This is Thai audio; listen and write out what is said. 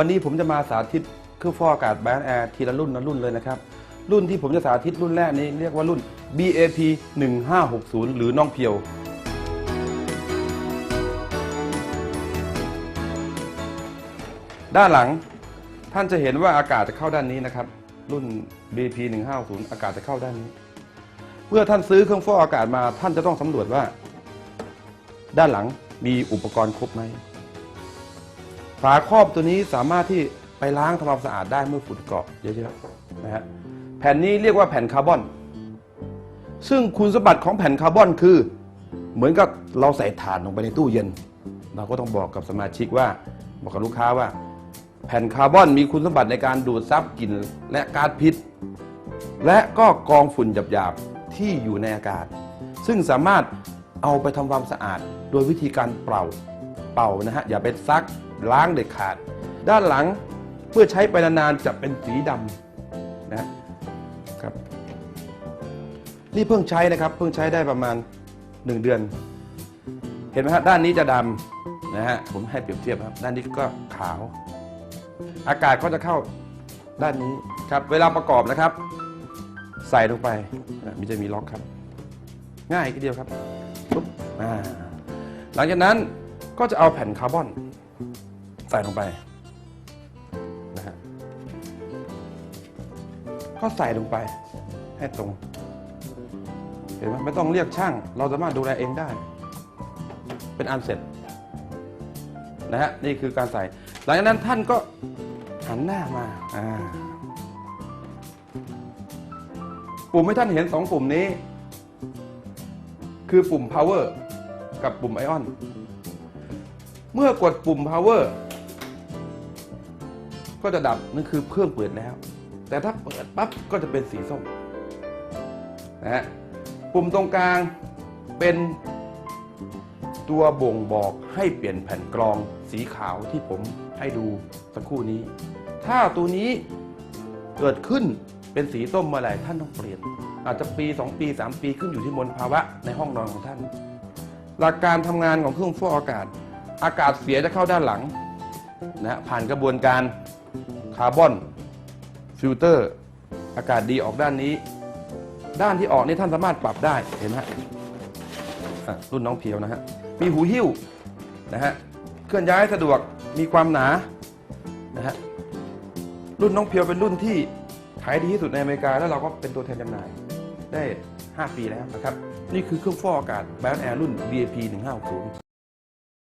วันนี้ผมจะมาสาธิตเครื่องฟอกอากาศแบรนด์แอร์ทีละรุ่นละรุ่นเลยนะครับ รุ่นที่ผมจะสาธิตรุ่นแรกนี้เรียกว่ารุ่น BAP 1560 หรือน้องเพียว ด้านหลังท่านจะเห็นว่าอากาศจะเข้าด้านนี้นะครับ รุ่น BAP 1560 อากาศจะเข้าด้านนี้ เมื่อท่านซื้อเครื่องฟอกอากาศมาท่านจะต้องสำรวจว่า ด้านหลังมีอุปกรณ์ครบไหม ฝาครอบตัวนี้สามารถที่ไปล้างทำความสะอาดได้เมื่อฝุ่นเกาะเยอะๆนะฮะแผ่นนี้เรียกว่าแผ่นคาร์บอน ซึ่งคุณสมบัติของแผ่นคาร์บอนคือ เหมือนกับเราใส่ถ่านลงไปในตู้เย็น เราก็ต้องบอกกับสมาชิกว่า บอกกับลูกค้าว่า แผ่นคาร์บอนมีคุณสมบัติในการดูดซับกลิ่นและก๊าซพิษ และก็กองฝุ่นหยาบๆที่อยู่ในอากาศ ซึ่งสามารถเอาไปทำความสะอาดโดยวิธีการเป่า เป่านะฮะอย่าไปซักล้างเด็ดขาด ด้านหลังเพื่อใช้ไปนานๆจะเป็นสีดำนะครับนี่เพิ่งใช้นะครับเพิ่งใช้ได้ประมาณ 1 เดือน เห็นไหมฮะด้านนี้จะดำนะฮะผมให้เปรียบเทียบครับ ด้านนี้ก็ขาว อากาศก็จะเข้าด้านนี้ครับ เวลาประกอบนะครับ ใส่ลงไปมันจะมีล็อกครับ ง่ายทีเดียวครับปุ๊บหลังจากนั้น ก็จะเอาแผ่นคาร์บอนใส่ลงไปนะฮะก็ใส่ลงไปให้ตรง เห็นไหมไม่ต้องเรียกช่าง เราสามารถดูแลเองได้ เป็นอันเสร็จนะฮะนี่คือการใส่ หลังจากนั้นท่านก็หันหน้ามาอ่าปุ่มให้ท่านเห็นสองปุ่มนี้ คือปุ่ม power กับปุ่ม ion เมื่อกดปุ่ม power ก็จะดับนั่นคือเครื่องเปิดแล้ว แต่ถ้าเปิดปั๊บก็จะเป็นสีส้มนะฮะปุ่มตรงกลางเป็นตัวบ่งบอกให้เปลี่ยนแผ่นกรองสีขาวที่ผมให้ดูสักครู่นี้ ถ้าตัวนี้เกิดขึ้นเป็นสีส้มเมื่อไหร่ท่านต้องเปลี่ยน อาจจะปี 2 ปี 3 ปีขึ้นอยู่ที่มลภาวะในห้องนอนของท่าน หลักการทำงานของเครื่องฟอกอากาศ อากาศเสียจะเข้าด้านหลังนะผ่านกระบวนการคาร์บอนฟิลเตอร์ อากาศดีออกด้านนี้ ด้านที่ออกนี่ท่านสามารถปรับได้เห็นไหมรุ่นน้องเพียวนะฮะ มีหูหิ้วนะฮะเคลื่อนย้ายสะดวกมีความหนานะฮะรุ่นน้องเพียวเป็นรุ่นที่ขายดีที่สุดในอเมริกา แล้วเราก็เป็นตัวแทนจำหน่ายได้ 5 ปีแล้วนะครับ นี่คือเครื่องฟอกอากาศแบรนด์แอร์รุ่น VAP 150